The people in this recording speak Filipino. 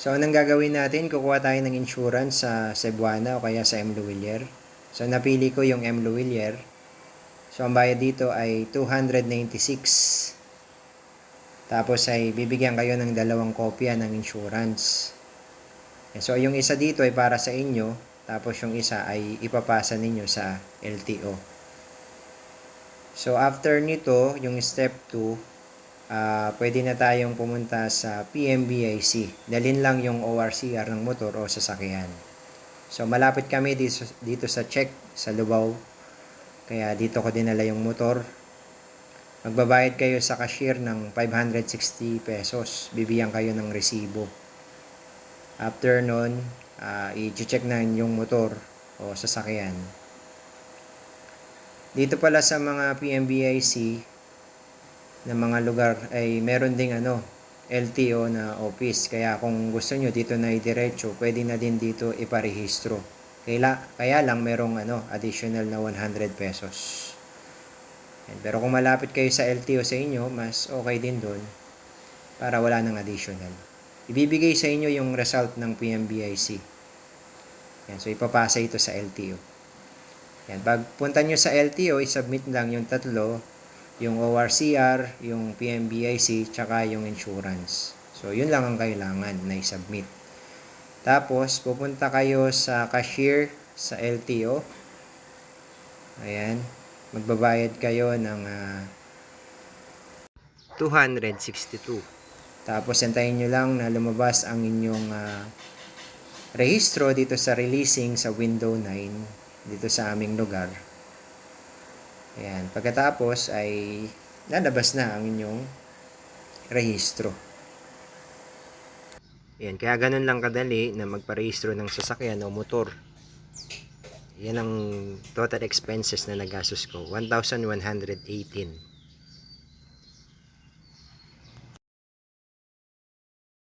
So, anong gagawin natin? Kukuha tayo ng insurance sa Cebuana o kaya sa M. Luwilier. So, napili ko yung M. Luwilier. So, ang bayad dito ay 296. Tapos ay bibigyan kayo ng dalawang kopya ng insurance. So, yung isa dito ay para sa inyo. Tapos yung isa ay ipapasa ninyo sa LTO. So, after nito, yung step 2, ah pwede na tayong pumunta sa PMBIC. Dalhin lang yung ORCR ng motor o sasakyan. So, malapit kami dito, dito sa check sa Lubao. Kaya dito ko dinala yung motor. Magbabayad kayo sa cashier ng 560 pesos. Bibigyan kayo ng resibo. After nun, ah, i-check na yung motor o sasakyan. Dito pala sa mga PMBIC na mga lugar ay meron ding ano, LTO na office. Kaya kung gusto nyo dito na idiretso, pwede na din dito iparehistro. Kaya, kaya lang merong ano, additional na 100 pesos. Pero kung malapit kayo sa LTO sa inyo, mas okay din doon para wala ng additional. Ibibigay sa inyo yung result ng PMBIC. Yan. So, ipapasa ito sa LTO. Yan. Pag punta nyo sa LTO, isubmit lang yung tatlo, yung ORCR, yung PMBIC, tsaka yung insurance. So, yun lang ang kailangan na isubmit. Tapos, pupunta kayo sa cashier sa LTO. Ayan. Magbabayad kayo ng ah, 262. Tapos, antayin nyo lang na lumabas ang inyong ah, rehistro dito sa releasing sa window 9 dito sa aming lugar. Ayan. Pagkatapos ay lalabas na ang inyong rehistro. Ayan. Kaya ganun lang kadali na magparehistro ng sasakyan o motor. Yan ang total expenses na nagastos ko. 1,118.